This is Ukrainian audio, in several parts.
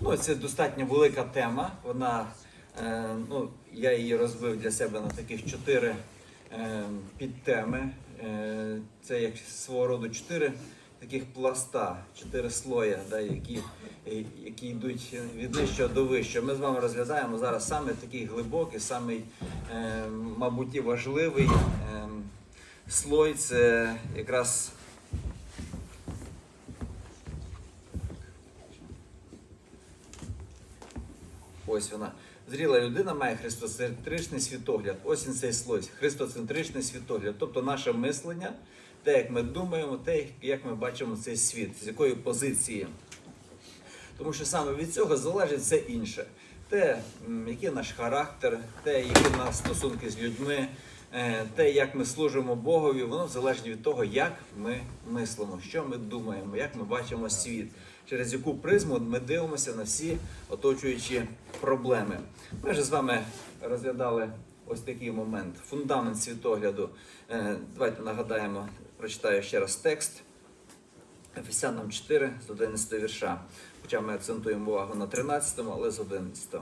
Ну, це достатньо велика тема. Вона, е, ну, я її розбив для себе на таких чотири е, підтеми. Е, це як свого роду чотири таких пласта, чотири слоя, да, які, е, які йдуть від нижчого до вищого. Ми з вами розглядаємо зараз саме такий глибокий, самий, е, мабуть, і важливий е, слой. Це якраз Ось вона. Зріла людина має христоцентричний світогляд. Ось він цей слой. Христоцентричний світогляд. Тобто наше мислення, те, як ми думаємо, те, як ми бачимо цей світ, з якої позиції. Тому що саме від цього залежить все інше. Те, який наш характер, те, які в нас стосунки з людьми, е, те, як ми служимо Богові, воно залежить від того, як ми мислимо, що ми думаємо, як ми бачимо світ, через яку призму ми дивимося на всі оточуючі проблеми. Ми вже з вами розглядали ось такий момент, фундамент світогляду. Е, Давайте нагадаємо, прочитаю ще раз текст. Ефесянам 4 з 11 вірша. Хоча ми акцентуємо увагу на 13, але з 11.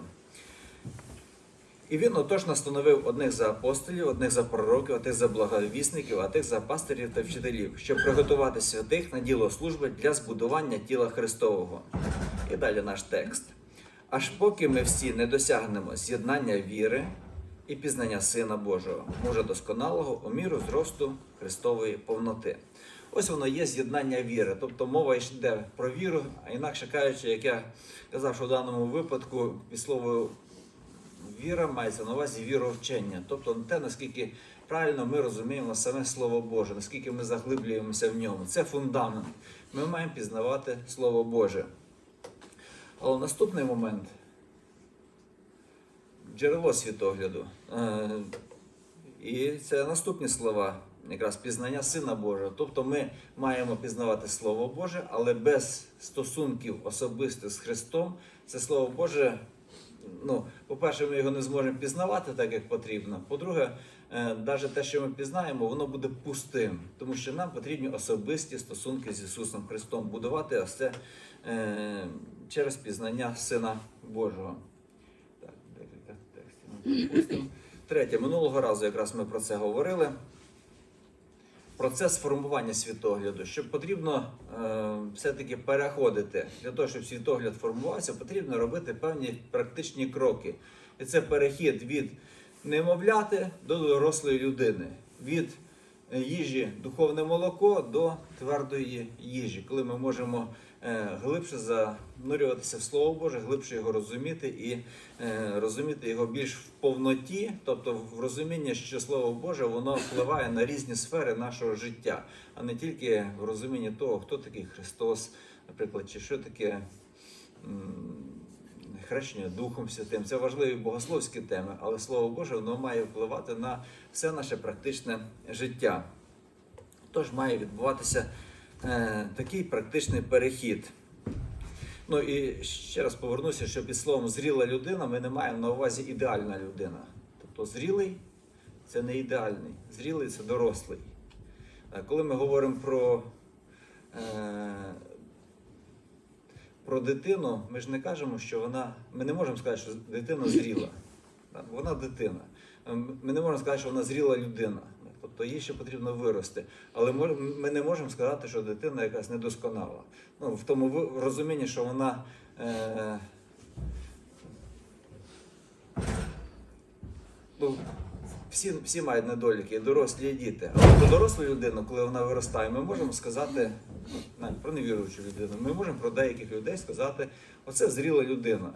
І він отож настановив одних за апостолів, одних за пророків, одних за благовісників, а тих за пастирів та вчителів, щоб приготувати святих на діло служби для збудування тіла Христового. І далі наш текст. Аж поки ми всі не досягнемо з'єднання віри і пізнання Сина Божого, мужа досконалого у міру зросту Христової повноти. Ось воно є з'єднання віри. Тобто мова йде про віру, а інакше кажучи, як я казав, що в даному випадку під словою віра мається на увазі віровчення. Тобто те, наскільки правильно ми розуміємо саме Слово Боже, наскільки ми заглиблюємося в ньому. Це фундамент. Ми маємо пізнавати Слово Боже. Але наступний момент джерело світогляду. Е, І це наступні слова, якраз пізнання Сина Божого. Тобто ми маємо пізнавати Слово Боже, але без стосунків особистих з Христом, це Слово Боже. Ну, по-перше, ми його не зможемо пізнавати так, як потрібно. По-друге, навіть те, що ми пізнаємо, воно буде пустим, тому що нам потрібні особисті стосунки з Ісусом Христом будувати ось це е, через пізнання Сина Божого. Так, декілька текстів. Третє, минулого разу якраз ми про це говорили. Процес формування світогляду, що потрібно е, все-таки переходити. Для того, щоб світогляд формувався, потрібно робити певні практичні кроки. І це перехід від немовляти до дорослої людини, від їжі духовне молоко до твердої їжі, коли ми можемо глибше занурюватися в Слово Боже, глибше його розуміти і е, розуміти його більш в повноті, тобто в розумінні, що Слово Боже воно впливає на різні сфери нашого життя, а не тільки в розумінні того, хто такий Христос, наприклад, чи що таке. Хрещення Духом Святим це важливі богословські теми, але Слово Боже воно має впливати на все наше практичне життя. Тож має відбуватися е, такий практичний перехід. Ну і ще раз повернуся, що під словом зріла людина ми не маємо на увазі ідеальна людина. Тобто зрілий це не ідеальний, зрілий це дорослий. Е, Коли ми говоримо про, е, про дитину, ми ж не кажемо, що вона. Ми не можемо сказати, що дитина зріла. Вона дитина. Е, Ми не можемо сказати, що вона зріла людина. Тобто їй ще потрібно вирости. Але ми не можемо сказати, що дитина якась недосконала. Ну, в тому розумінні, що вона. Е, ну, всі, всі мають недоліки, і дорослі і діти. Але про дорослу людину, коли вона виростає, ми можемо сказати навіть про невіруючу людину. Ми можемо про деяких людей сказати, оце зріла людина.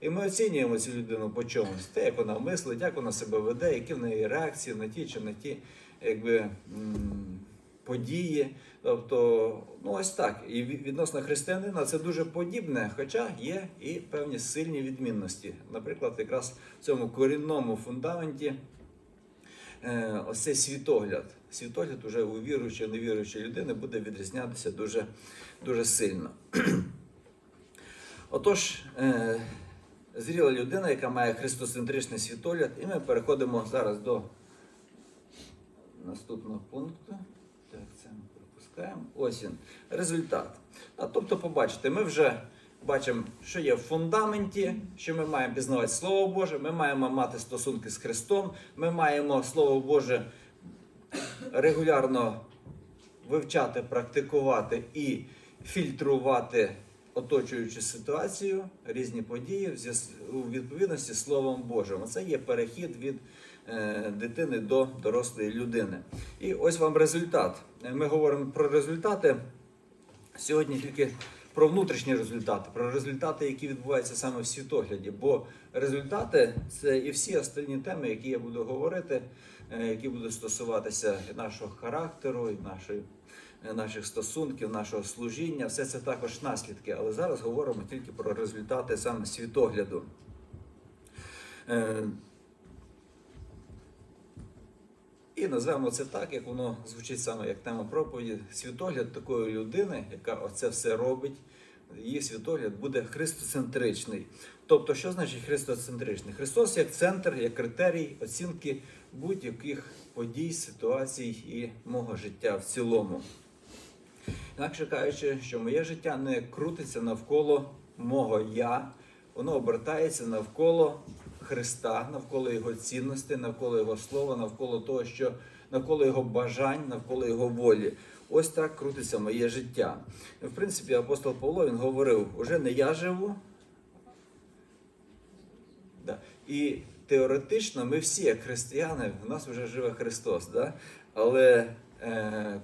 І ми оцінюємо цю людину по чомусь, те, як вона мислить, як вона себе веде, які в неї реакції на ті чи на ті якби, події. Тобто, ну ось так. І відносно християнина це дуже подібне, хоча є і певні сильні відмінності. Наприклад, якраз в цьому корінному фундаменті е, ось цей світогляд. Світогляд уже у віруючої, невіруючої людини буде відрізнятися дуже, дуже сильно. Отож, е, зріла людина, яка має христоцентричний світогляд, і ми переходимо зараз до наступного пункту. Так, це ми пропускаємо. Ось він. Результат. А, тобто, побачите, ми вже бачимо, що є в фундаменті, що ми маємо пізнавати Слово Боже, ми маємо мати стосунки з Христом, ми маємо Слово Боже регулярно вивчати, практикувати і фільтрувати оточуючу ситуацію, різні події у відповідності з Словом Божим. Це є перехід від дитини до дорослої людини. І ось вам результат. Е, Ми говоримо про результати сьогодні тільки про внутрішні результати, про результати, які відбуваються саме в світогляді. Бо результати це і всі остальні теми, які я буду говорити, е, які будуть стосуватися і нашого характеру, і нашої. е, Наших стосунків, нашого служіння, все це також наслідки. Але зараз говоримо тільки про результати саме світогляду. Е, І назвемо це так, як воно звучить саме як тема проповіді. Світогляд такої людини, яка оце все робить, її світогляд буде христоцентричний. Тобто, що значить христоцентричний? Христос як центр, як критерій оцінки будь-яких подій, ситуацій і мого життя в цілому. Інакше кажучи, що моє життя не крутиться навколо мого я, воно обертається навколо Христа, навколо Його цінностей, навколо Його слова, навколо того, що навколо Його бажань, навколо Його волі. Ось так крутиться моє життя. В принципі, апостол Павло він говорив: уже не я живу. Да. І теоретично ми всі, як християни, в нас вже живе Христос. Да? Але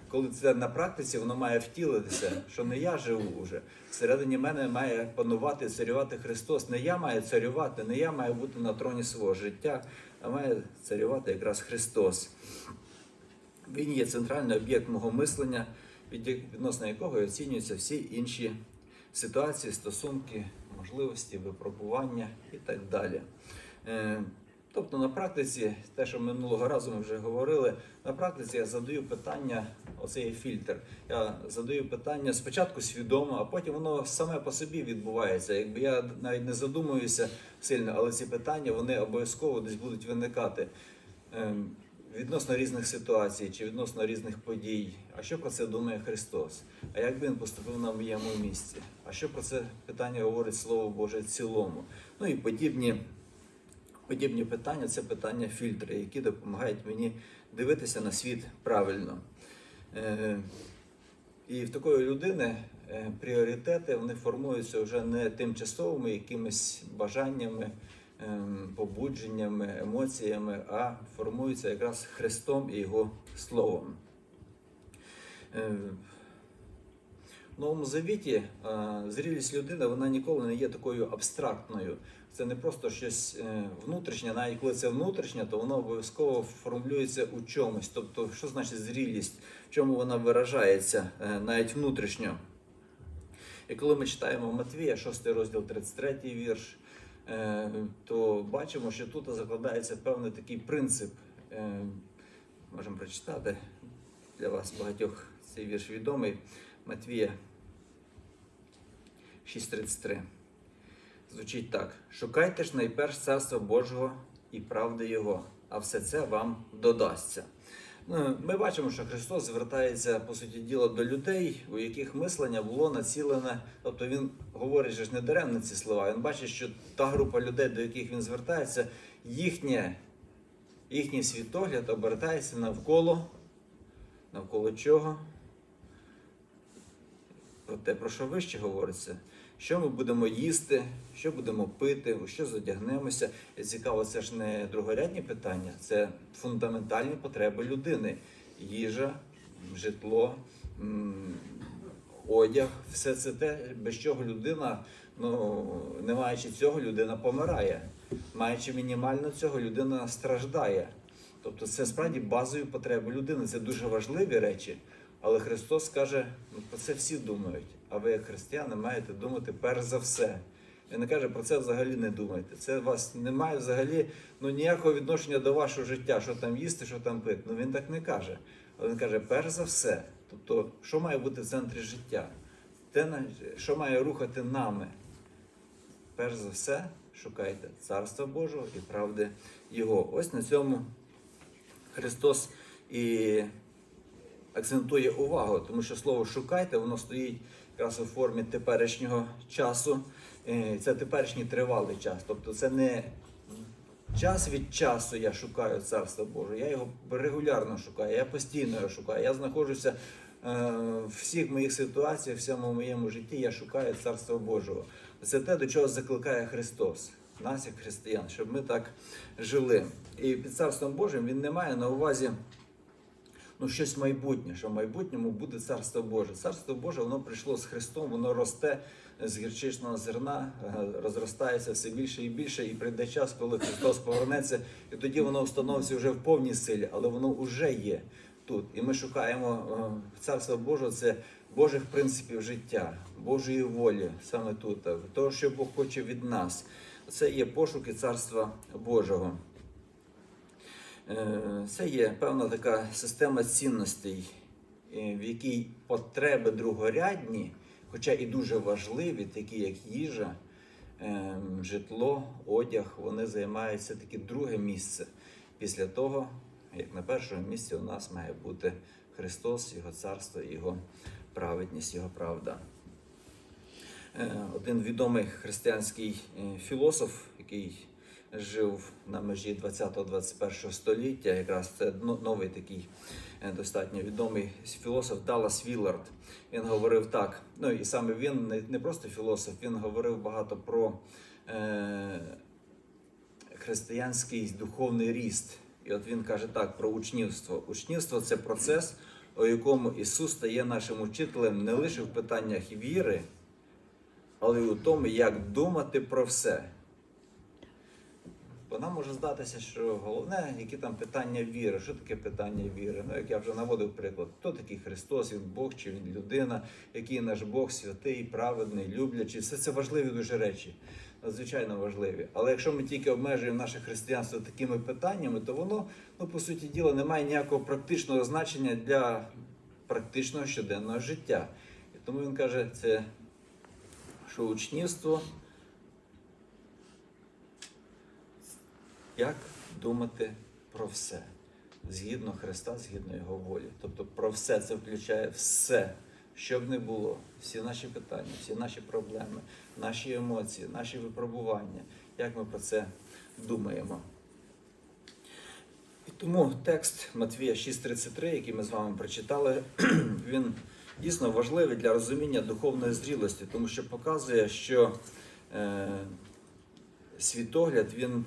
коли це на практиці, воно має втілитися, що не я живу вже. Всередині мене має панувати, царювати Христос. Не я маю царювати, не я маю бути на троні свого життя, а має царювати якраз Христос. Він є центральний об'єкт мого мислення, відносно якого оцінюються всі інші ситуації, стосунки, можливості, випробування і так далі. Тобто на практиці, те, що минулого разу ми вже говорили, на практиці я задаю питання, оцей є фільтр. Я задаю питання спочатку свідомо, а потім воно саме по собі відбувається. Якби я навіть не задумуюся сильно, але ці питання вони обов'язково десь будуть виникати. Ем, Відносно різних ситуацій чи відносно різних подій, а що про це думає Христос? А як би він поступив на моєму місці? А що про це питання говорить Слово Боже в цілому? Ну і подібні, подібні питання це питання фільтри, які допомагають мені дивитися на світ правильно. Е, і в такої людини е, пріоритети вони формуються вже не тимчасовими якимись бажаннями, ем, побудженнями, емоціями, а формуються якраз Христом і Його Словом. Е, В Новому Завіті зрілість людини вона ніколи не є такою абстрактною. Це не просто щось е, внутрішнє, навіть коли це внутрішнє, то воно обов'язково формулюється у чомусь. Тобто, що значить зрілість, в чому вона виражається е, навіть внутрішньо. І коли ми читаємо Матвія, 6 розділ, 33 вірш, е, то бачимо, що тут закладається певний такий принцип. Можемо прочитати для вас багатьох цей вірш відомий. Матвія 6.33. Звучить так: шукайте ж найперш царства Божого і правди Його, а все це вам додасться. Ну, Ми бачимо, що Христос звертається по суті діла до людей, у яких мислення було націлене. Тобто він говорить же ж не даремно ці слова. Він бачить, що та група людей, до яких він звертається, їхнє, їхній світогляд обертається навколо, навколо чого? Про те, про що вище говориться. Що ми будемо їсти, що будемо пити, у що задягнемося. І цікаво, це ж не другорядні питання, це фундаментальні потреби людини: їжа, житло, одяг, все це те, без чого людина, ну не маючи цього, людина помирає. Маючи мінімально цього, людина страждає. Тобто це справді базові потреби людини. Це дуже важливі речі. Але Христос каже, ну, про це всі думають. А ви, як християни, маєте думати перш за все. Він не каже, про це взагалі не думайте. Це вас немає взагалі ну, ніякого відношення до вашого життя, що там їсти, що там пити. Ну він так не каже. Але він каже, перш за все. Тобто, що має бути в центрі життя? Те, що має рухати нами? Перш за все, шукайте Царства Божого і правди Його. Ось на цьому Христос і акцентує увагу, тому що слово шукайте, воно стоїть якраз у формі теперішнього часу. Е, Це теперішній тривалий час. Тобто це не час від часу я шукаю Царство Боже. Я його регулярно шукаю, я постійно його шукаю. Я знаходжуся е, в всіх моїх ситуаціях, в всьому моєму житті я шукаю Царство Божого. Це те, до чого закликає Христос, нас, як християн, щоб ми так жили. І під Царством Божим він не має на увазі ну, щось майбутнє, що в майбутньому буде Царство Боже. Царство Боже, воно прийшло з Христом, воно росте з гірчичного зерна, е, розростається все більше і більше, і прийде час, коли Христос повернеться, і тоді воно встановиться вже в повній силі, але воно вже є тут. І ми шукаємо е, Царство Боже, це Божих принципів життя, Божої волі саме тут, того, що Бог хоче від нас. Це є пошуки Царства Божого. Е, Це є певна така система цінностей, е, в якій потреби другорядні, хоча і дуже важливі, такі як їжа, е, житло, одяг, вони займають все таки друге місце після того, як на першому місці у нас має бути Христос, Його царство, Його праведність, Його правда. Е, Один відомий християнський філософ, який жив на межі 20-21 століття, якраз це ну, новий такий е, достатньо відомий філософ Даллас Віллард. Він говорив так. Ну і саме він не, просто філософ, він говорив багато про е, християнський духовний ріст. І от він каже так про учнівство. Учнівство це процес, у якому Ісус стає нашим учителем не лише в питаннях віри, але й у тому, як думати про все. Бо нам може здатися, що головне, які там питання віри. Що таке питання віри? Ну, як я вже наводив приклад, хто такий Христос, він Бог чи він людина, який наш Бог святий, праведний, люблячий. Все це важливі дуже речі, надзвичайно важливі. Але якщо ми тільки обмежуємо наше християнство такими питаннями, то воно, ну по суті діла, не має ніякого практичного значення для практичного щоденного життя. І тому він каже, це що учнівство. Як думати про все згідно Христа, згідно Його волі. Тобто про все це включає все, що б не було, всі наші питання, всі наші проблеми, наші емоції, наші випробування, як ми про це думаємо. І тому текст Матвія 6.33, який ми з вами прочитали, він дійсно важливий для розуміння духовної зрілості, тому що показує, що е, світогляд він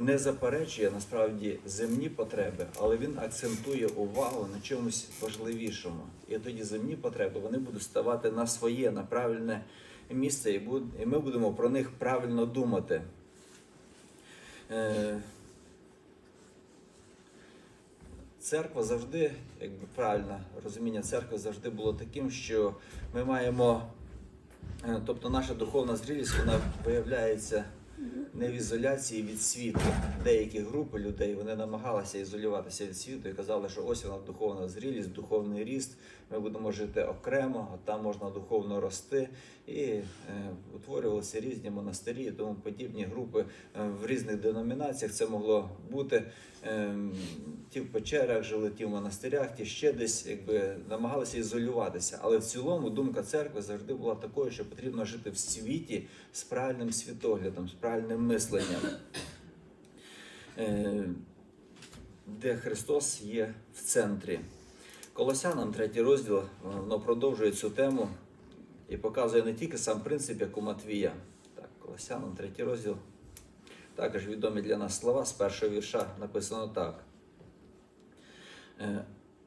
не заперечує насправді земні потреби, але він акцентує увагу на чомусь важливішому. І тоді земні потреби вони будуть ставати на своє, на правильне місце, і ми будемо про них правильно думати. Е, Церква завжди, якби правильне розуміння церкви завжди було таким, що ми маємо, е, тобто наша духовна зрілість, вона виявляється не в ізоляції від світу. Деякі групи людей вони намагалися ізолюватися від світу і казали, що ось вона духовна зрілість, духовний ріст. Ми будемо жити окремо, а там можна духовно рости. І е, утворювалися різні монастирі тому подібні групи е, в різних деномінаціях. Це могло бути. Е, ті в печерах жили, ті в монастирях, ті ще десь якби намагалися ізолюватися. Але в цілому думка церкви завжди була такою, що потрібно жити в світі з правильним світоглядом, з правильним мисленням, е, де Христос є в центрі. Колосянам, третій розділ, воно продовжує цю тему і показує не тільки сам принцип, як у Матвія. Так, Колосянам, третій розділ. Також відомі для нас слова з першого вірша написано так.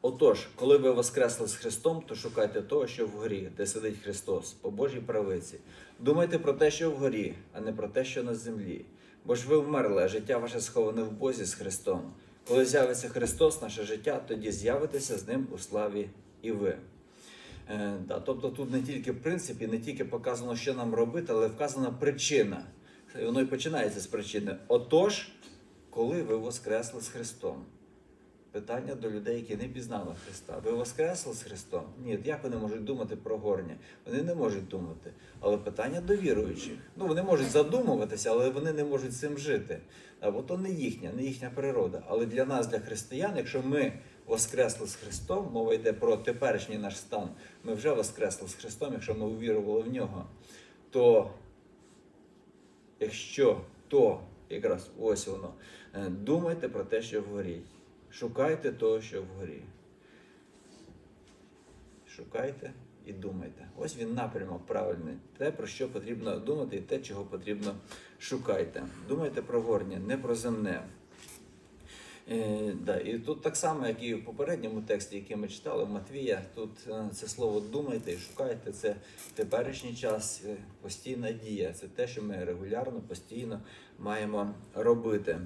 Отож, коли ви воскресли з Христом, то шукайте того, що вгорі, де сидить Христос, по Божій правиці. Думайте про те, що вгорі, а не про те, що на землі. Бо ж ви вмерли, а життя ваше сховане в Бозі з Христом. Коли з'явиться Христос, наше життя, тоді з'явитеся з ним у славі і ви. Е, да, тобто тут не тільки в принципі, не тільки показано, що нам робити, але вказана причина. І Воно і починається з причини. Отож, коли ви воскресли з Христом. Питання до людей, які не пізнали Христа. Ви воскресли з Христом? Ні, як вони можуть думати про горнє? Вони не можуть думати. Але питання до віруючих. Ну, вони можуть задумуватися, але вони не можуть цим жити. Або то не їхня, не їхня природа. Але для нас, для християн, якщо ми воскресли з Христом, мова йде про теперішній наш стан. Ми вже воскресли з Христом, якщо ми увірували в нього, то якщо то якраз ось воно, е, думайте про те, що вгорі. Шукайте того, що вгорі. Шукайте і думайте. Ось він напрямок правильний. Те, про що потрібно думати, і те, чого потрібно шукайте. Думайте про горнє, не про земне. Е, да, і тут так само, як і в попередньому тексті, який ми читали, Матвія, тут е, це слово думайте і шукайте, це теперішній час, е, постійна дія. Це те, що ми регулярно, постійно маємо робити.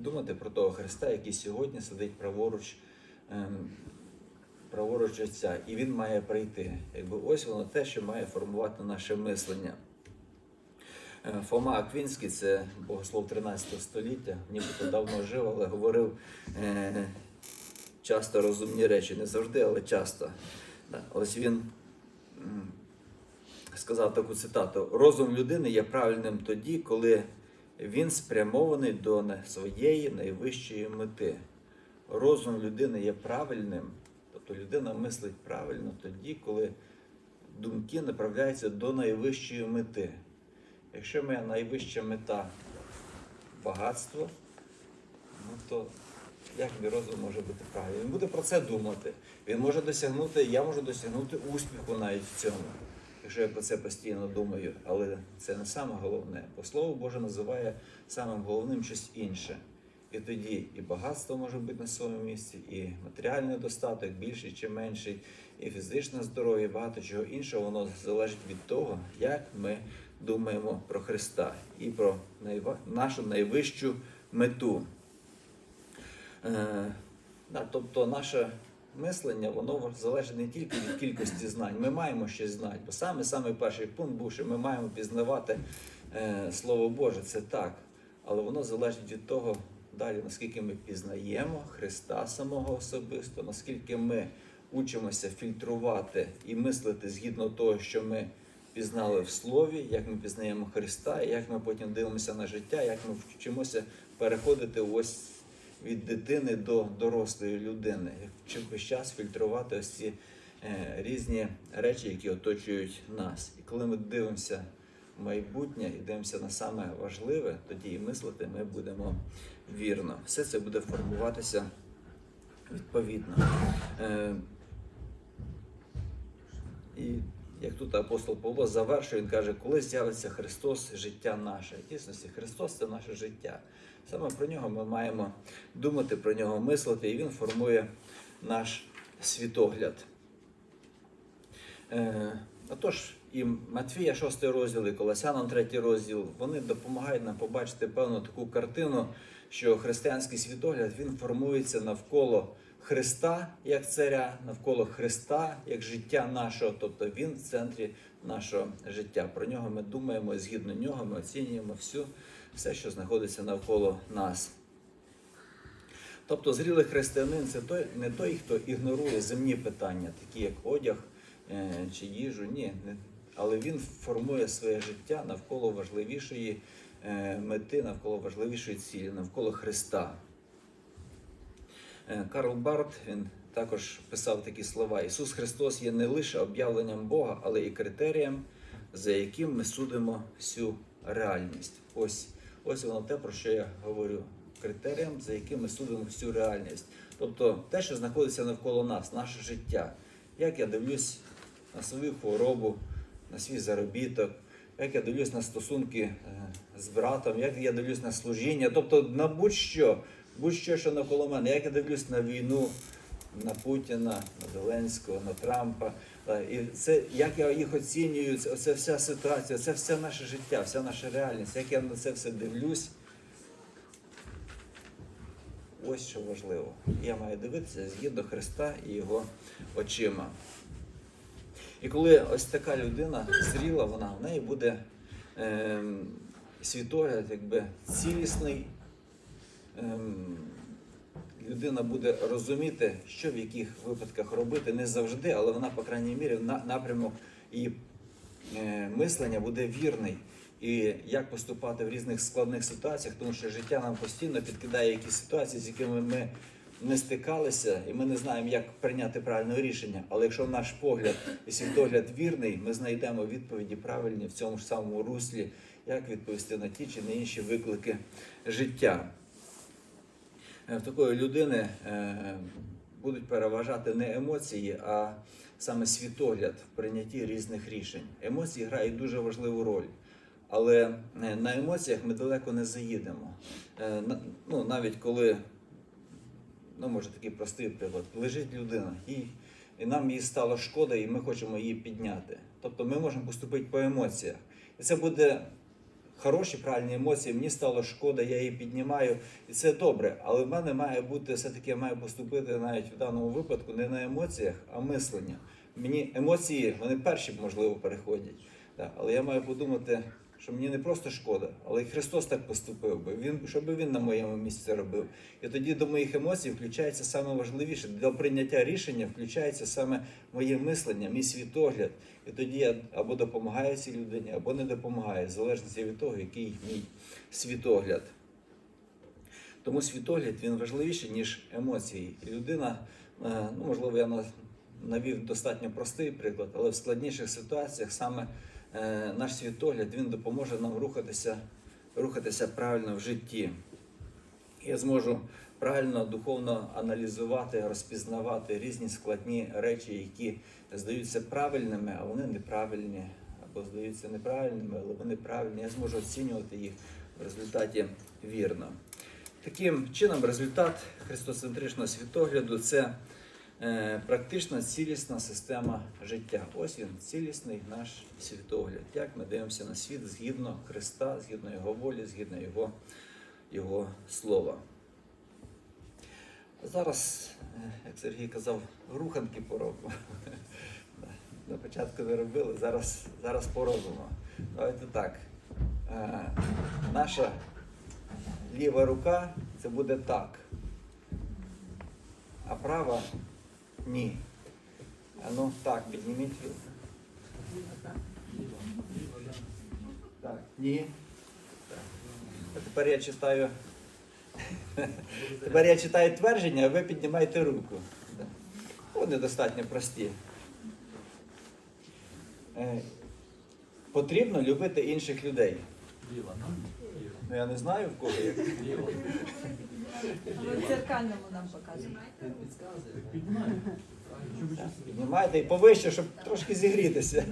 Думати про того Христа, який сьогодні сидить праворуч, ем, праворуч Отця, і він має прийти. Якби ось воно те, що має формувати наше мислення. Е, Фома Аквінський, це богослов 13 століття, нібито давно жив, але говорив е, часто розумні речі, не завжди, але часто. Ось він сказав таку цитату: розум людини є правильним тоді, коли він спрямований до своєї найвищої мети. Розум людини є правильним, тобто людина мислить правильно тоді, коли думки направляються до найвищої мети. Якщо моя найвища мета багатство, ну то як мій розум може бути правильним? Він буде про це думати. Він може досягнути, я можу досягнути успіху навіть в цьому, якщо я про це постійно думаю. Але це не саме головне. Бо Слово Боже називає самим головним щось інше. І тоді і багатство може бути на своєму місці, і матеріальний достаток більший чи менший, і фізичне здоров'я, і багато чого іншого, воно залежить від того, як ми думаємо про Христа і про нашу найвищу мету. Е, тобто наше мислення воно залежить не тільки від кількості знань. Ми маємо щось знати, бо саме саме перший пункт був, що ми маємо пізнавати е, Слово Боже, це так. Але воно залежить від того, далі, наскільки ми пізнаємо Христа самого особисто, наскільки ми учимося фільтрувати і мислити згідно того, що ми пізнали в Слові, як ми пізнаємо Христа, як ми потім дивимося на життя, як ми вчимося переходити ось від дитини до дорослої людини, як весь час фільтрувати ось ці е, різні речі, які оточують нас. І коли ми дивимося в майбутнє і дивимося на саме важливе, тоді і мислити ми будемо вірно. Все це буде формуватися відповідно. Е, і як тут апостол Павло завершує, він каже, коли з'явиться Христос, життя наше. В дійсності, Христос це наше життя. Саме про нього ми маємо думати, про нього мислити, і він формує наш світогляд. Е, отож, і Матвія, 6 розділ, і Колосянам 3 розділ, вони допомагають нам побачити певну таку картину, що християнський світогляд він формується навколо Христа як царя, навколо Христа як життя нашого, тобто Він в центрі нашого життя. Про нього ми думаємо, згідно нього ми оцінюємо всю, все, що знаходиться навколо нас. Тобто зрілий християнин це той, не той, хто ігнорує земні питання, такі як одяг е, чи їжу. Ні, але він формує своє життя навколо важливішої е, мети, навколо важливішої цілі, навколо Христа. Е, Карл Барт він також писав такі слова: Ісус Христос є не лише об'явленням Бога, але і критерієм, за яким ми судимо всю реальність. Ось, ось воно те, про що я говорю. Критерієм, за яким ми судимо всю реальність. Тобто те, що знаходиться навколо нас, наше життя. Як я дивлюсь на свою хворобу, на свій заробіток, як я дивлюсь на стосунки е, з братом, як я дивлюсь на служіння, тобто на будь-що, будь-що, що навколо мене, як я дивлюсь на війну, на Путіна, на Зеленського, на Трампа. Та, І це як я їх оцінюю, це, вся ситуація, це все наше життя, вся наша реальність. Як я на це все дивлюсь. Ось що важливо. Я маю дивитися згідно Христа і його очима. І коли ось така людина зріла, вона в неї буде ем, світогляд, якби цілісний. Ем, людина буде розуміти, що в яких випадках робити, не завжди, але вона, по крайній мірі, на напрямок її е, мислення буде вірний. І як поступати в різних складних ситуаціях, тому що життя нам постійно підкидає якісь ситуації, з якими ми не стикалися, і ми не знаємо, як прийняти правильне рішення. Але якщо наш погляд і світогляд вірний, ми знайдемо відповіді правильні в цьому ж самому руслі, як відповісти на ті чи на інші виклики життя. Е, В такої людини е, будуть переважати не емоції, а саме світогляд в прийнятті різних рішень. Емоції грають дуже важливу роль. Але е, на емоціях ми далеко не заїдемо. Ну, навіть коли, ну може такий простий приклад, лежить людина, і, і нам їй стало шкода, і ми хочемо її підняти. Тобто ми можемо поступити по емоціях. І це буде хороші, правильні емоції. Мені стало шкода, я її піднімаю, і це добре. Але в мене має бути все-таки я маю поступити навіть в даному випадку не на емоціях, а мислення. Мені емоції, вони перші, можливо, переходять. Але я маю подумати, що мені не просто шкода, але і Христос так поступив би. Він, що би він на моєму місці робив. І тоді до моїх емоцій включається саме важливіше. Для прийняття рішення включається саме моє мислення, мій світогляд. І тоді я або допомагаю цій людині, або не допомагаю, в залежності від того, який мій світогляд. Тому світогляд він важливіший, ніж емоції. Людина, е, ну можливо, я на- навів достатньо простий приклад, але в складніших ситуаціях саме наш світогляд він допоможе нам рухатися, рухатися правильно в житті. Я зможу правильно духовно аналізувати, розпізнавати різні складні речі, які здаються правильними, а вони неправильні, або здаються неправильними, але вони правильні. Я зможу оцінювати їх в результаті вірно. Таким чином, результат христоцентричного світогляду це е, практична цілісна система життя. Ось він, цілісний наш світогляд. Як ми дивимося на світ згідно Христа, згідно Його волі, згідно Його, Його слова. Зараз, е, як Сергій казав, руханки поробимо. На початку не робили, зараз, зараз поробимо. Давайте так. Е, Наша ліва рука це буде так. А права ні. А ну так, підніміть руку. Так, ні. А тепер я читаю. Тепер я читаю твердження, а ви піднімаєте руку. Вони достатньо прості. Е, Потрібно любити інших людей. Ну я не знаю в кого як. Ліва. В дзеркальному нам показують. Піднімайте і повище, щоб трошки зігрітися.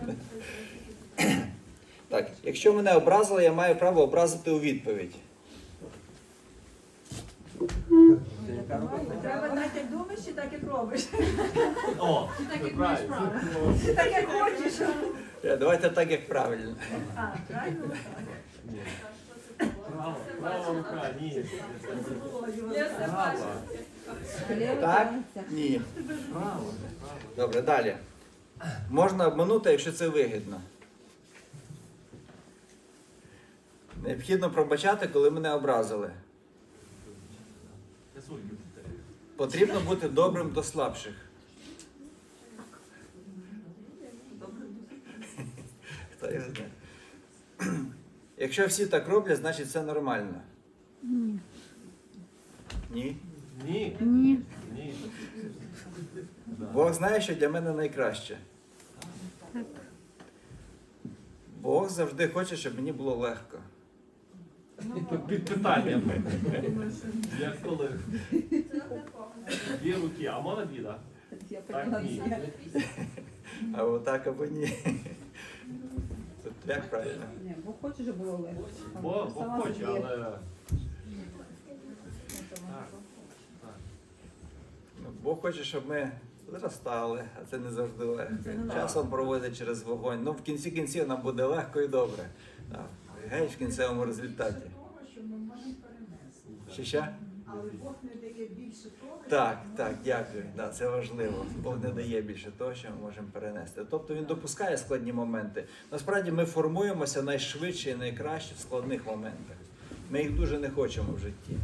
Так, якщо мене образили, я маю право образити у відповідь. Треба так, як думаєш, чи так, як робиш. О, Чи так, як маєш право. Чи так, як хочеш. Е, Давайте так, як правильно. А, правильно? Ні. Право, права рука, ні. Право, Так? Ні. право. Добре, далі. Можна обманути, якщо це вигідно. Необхідно пробачати, коли мене образили. Потрібно бути добрим до слабших. Хто його знає? Якщо всі так роблять, значить це нормально. Ні. Ні. Ні. Ні. Бог знає, що для мене найкраще. Бог завжди хоче, щоб мені було легко. Під питанням. Як коли? Дві руки, а можна дві, так? Я Так, ні. все. А отак або ні. Як правильно? Ні, бо хоче, щоб було легше. Бо, бо хоче, собі. але... Ну, Бог хоче, щоб ми зростали, а це не завжди легко. Легко. Часом проводить через вогонь. Ну, в кінці кінців нам буде легко і добре. Так. Геть в кінцевому результаті. Ще ще? Але Бог не дає більше того, Так, так, дякую. Да, це важливо. Бог не дає більше того, що ми можемо перенести. Тобто він допускає складні моменти. Насправді ми формуємося найшвидше і найкраще в складних моментах. Ми їх дуже не хочемо в житті.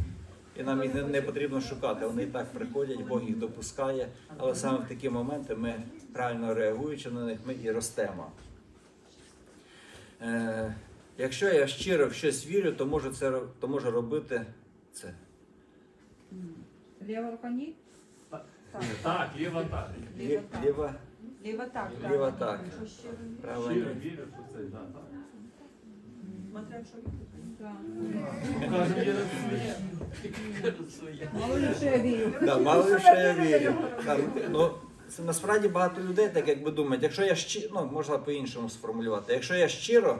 І нам їх не, не потрібно шукати. Вони і так приходять, Бог їх допускає. Але саме в такі моменти ми, правильно реагуючи на них, ми і ростемо. Е, якщо я щиро в щось вірю, то можу, це, то можу робити це. Ліва рука ні? Так. Так. Так, ліва так. Лі- Ліва, так. ліва так. Що ще? Права Щиро ні. вірю, що це, да, так. Смотря, що Так. Своє. Мало ли, що я вірю. Да, мало ли що я вірю. Так, ну, це насправді багато людей так якби думають, якщо я щиро, ну можна по-іншому сформулювати. Якщо я щиро,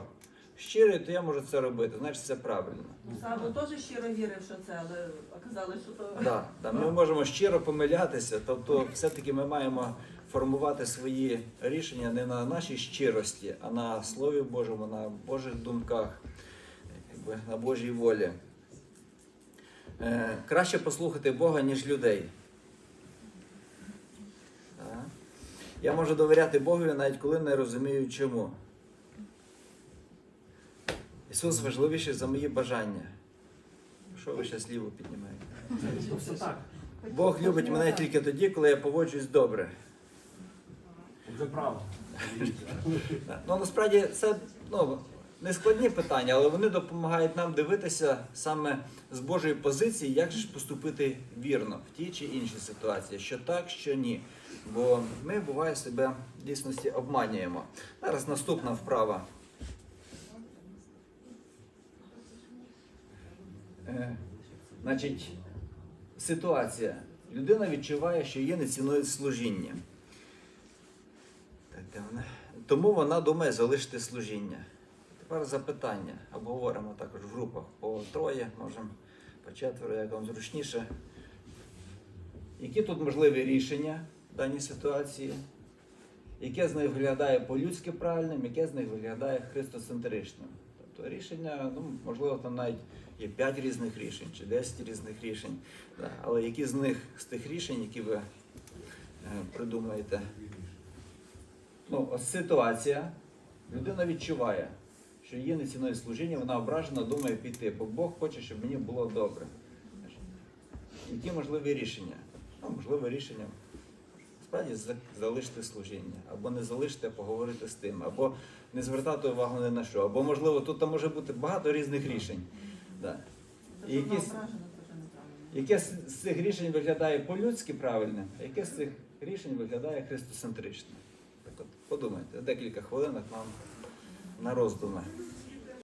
щирий, то я можу це робити. Значить, це правильно. Саво теж щиро вірив, що це, але оказалось, що то. Да, да, ми можемо щиро помилятися, тобто все-таки ми маємо формувати свої рішення не на нашій щирості, а на Слові Божому, на Божих думках, якби, на Божій волі. Е, краще послухати Бога, ніж людей. Я можу довіряти Богові, навіть коли не розумію чому. Ісус важливіший за мої бажання. Що ви ще сліву піднімаєте? Бог любить мене тільки тоді, коли я поводжусь добре. Вже право. Ну насправді це ну, не складні питання, але вони допомагають нам дивитися саме з Божої позиції, як же ж поступити вірно в тій чи іншій ситуації, що так, що ні. Бо ми буває себе в дійсності обманюємо. Зараз наступна вправа. Е, значить, ситуація. Людина відчуває, що є неціною служіння. Тому вона думає залишити служіння. Тепер запитання. Обговоримо також в групах по троє, можемо по четверо, як вам зручніше. Які тут можливі рішення в даній ситуації? Яке з них виглядає по-людськи правильним, яке з них виглядає христоцентричним? Тобто рішення, ну, можливо, там навіть є 5 різних рішень чи 10 різних рішень. Да. Але які з них, з тих рішень, які ви е, придумаєте? Ну, ось ситуація. Людина відчуває, що її не цінує служіння, вона ображена, думає піти, бо Бог хоче, щоб мені було добре. Які можливі рішення? Ну, можливе рішення справді за- залишити служіння, або не залишити, а поговорити з тим, або не звертати увагу ні на що, або можливо тут там може бути багато різних рішень. Да. І що вона якісь-. Яке з з цих рішень виглядає по-людськи правильним, а яке з цих рішень виглядає христоцентричним? Так от, подумайте, декілька хвилинок вам на роздуми.